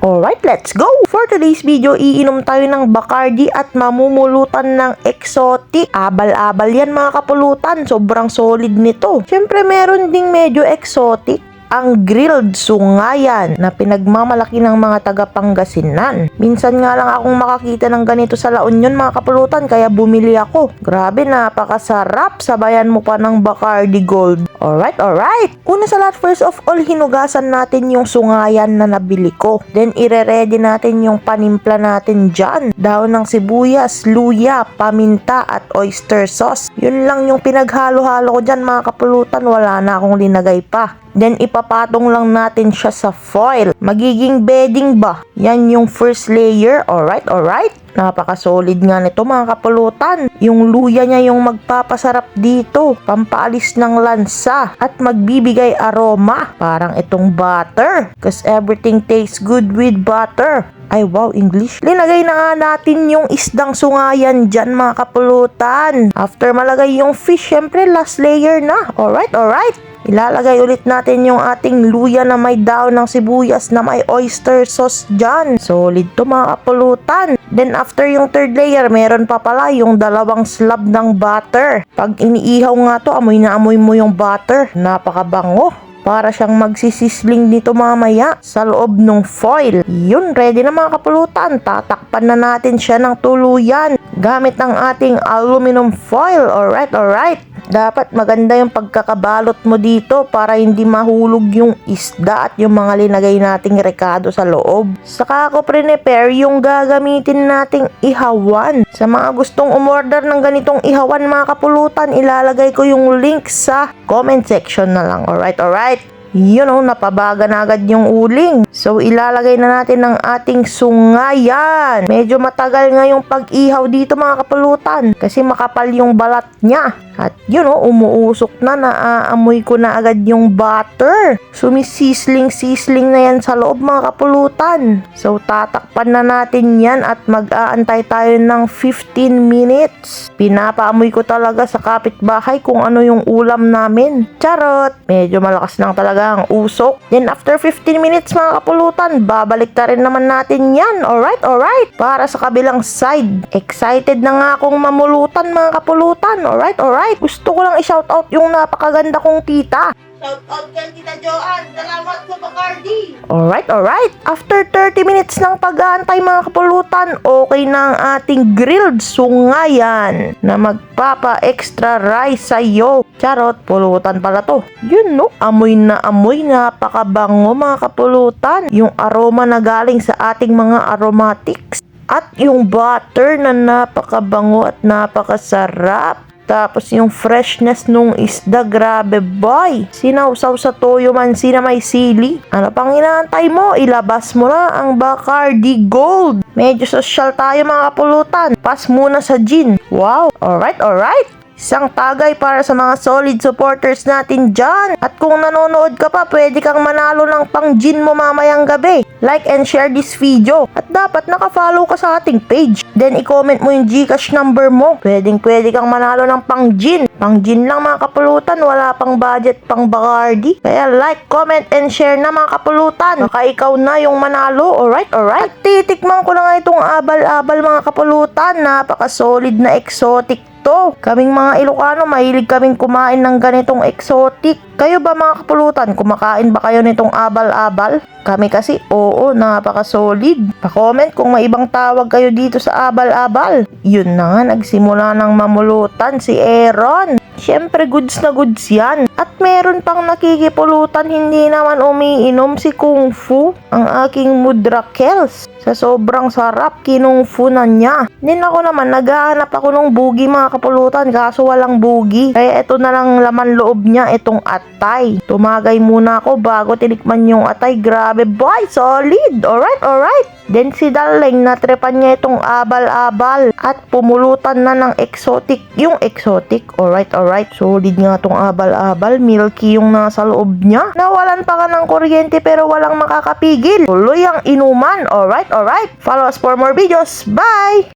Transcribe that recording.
Alright, let's go! For today's video, iinom tayo ng Bacardi at mamumulutan ng exotic. Abal-abal yan mga kapulutan, sobrang solid nito. Siyempre meron ding medyo exotic ang grilled sungayan na pinagmamalaki ng mga taga Pangasinan. Minsan nga lang akong makakita ng ganito sa La Union mga kapulutan kaya bumili ako. Grabe napakasarap, sabayan mo pa ng Bacardi Gold. Alright, alright. Una sa lahat, first of all, hinugasan natin yung sungayan na nabili ko. Then ire-ready natin yung panimpla natin dyan. Daon ng sibuyas, luya, paminta at oyster sauce. Yun lang yung pinaghalo-halo ko dyan mga kapulutan. Wala na akong linagay pa. Then ipapatong lang natin siya sa foil. Magiging bedding ba? Yan yung first layer. Alright, alright. Napaka-solid nga nito mga kapulutan. Yung luya niya yung magpapasarap dito. Pampaalis ng lansa at magbibigay aroma. Parang itong butter. Cause everything tastes good with butter. Ay wow, English. Linagay na nga natin yung isdang sungayan dyan mga kapulutan. After malagay yung fish, syempre last layer na. Alright, alright. Ilalagay ulit natin yung ating luya na may daon ng sibuyas na may oyster sauce dyan. Solid to mga kapulutan. Then after yung third layer, meron pa pala yung dalawang slab ng butter. Pag iniihaw nga to, amoy na amoy mo yung butter. Napakabango. Para siyang magsisisling nito mamaya sa loob ng foil. Yun, ready na mga kapulutan. Tatakpan na natin siya ng tuluyan gamit ang ating aluminum foil. Alright, alright. Dapat maganda yung pagkakabalot mo dito para hindi mahulog yung isda at yung mga linagay nating rekado sa loob. Saka ako prepare yung gagamitin nating ihawan. Sa mga gustong umorder ng ganitong ihawan mga kapulutan, ilalagay ko yung link sa comment section na lang. Alright, alright. Yun oh, napabaga na agad yung uling. So, ilalagay na natin ng ating sungayan. Medyo matagal nga yung pag-ihaw dito mga kapulutan. Kasi makapal yung balat niya. At yun oh, umuusok na, naaamoy ko na agad yung butter. Sumisisling-sisling na yan sa loob mga kapulutan. So, tatakpan na natin yan at mag-aantay tayo ng 15 minutes. Pinapaamoy ko talaga sa kapitbahay kung ano yung ulam namin. Charot! Medyo malakas lang talaga ang usok. Then after 15 minutes mga kapulutan, babalik ta rin naman natin yan. Alright, alright. Para sa kabilang side. Excited na nga akong mamulutan mga kapulutan. Alright, alright. Gusto ko lang i-shoutout yung napakaganda kong tita. Shoutout kay Tita Joanne. Salamat sa Bacardi. Alright, alright. After 30 minutes ng pag-aantay mga kapulutan, okay na ang ating grilled sungayan na magpapa-extra rice sa'yo. Charot, pulutan pala to. Yun no, amoy na amoy, napakabango mga kapulutan. Yung aroma na galing sa ating mga aromatics. At yung butter na napakabango at napakasarap. Tapos yung freshness nung isda, grabe boy. Sinausaw sa toyo man sina may sili. Ano pang inaantay mo? Ilabas mo na ang Bacardi Gold. Medyo social tayo mga kapulutan. Pas muna sa gin. Wow, alright, alright. Isang tagay para sa mga solid supporters natin dyan. At kung nanonood ka pa, pwede kang manalo ng pang gin mo mamayang gabi. Like and share this video. At dapat nakafollow ka sa ating page. Then i-comment mo yung Gcash number mo. Pwedeng pwede kang manalo ng pang gin. Pang gin lang mga kapulutan, wala pang budget pang Bacardi. Kaya like, comment, and share na mga kapulutan. Baka ikaw na yung manalo. Alright, alright. At titikman ko na nga itong abal-abal mga kapulutan. Napaka-solid na exotic to. Kaming mga Ilocano, mahilig kaming kumain ng ganitong exotic. Kayo ba mga kapulutan, kumakain ba kayo nitong abal-abal? Kami kasi, oo, napaka-solid. Pa-comment kung may ibang tawag kayo dito sa abal-abal. Yun na nga, nagsimula ng mamulutan si Aaron. Siyempre, goods na goods yan. At meron pang nakikipulutan, hindi naman umiinom si Kung Fu, ang aking mudrakels. Sa sobrang sarap, kinung fu na niya. Din ako naman, naghahanap ako ng bugi mga kapulutan, kaso walang bugi. Kaya ito na lang laman loob niya, itong atay. Tumagay muna ako bago tinikman yung atay. Grabe boy, solid. Alright, alright. Then si Darling, natrepan niya itong abal-abal at pumulutan na ng exotic. Yung exotic, alright, alright. Solid nga itong abal-abal. Milky yung nasa loob niya. Nawalan pa ka ng kuryente pero walang makakapigil. Tuloy ang inuman. Alright, alright. Follow us for more videos. Bye!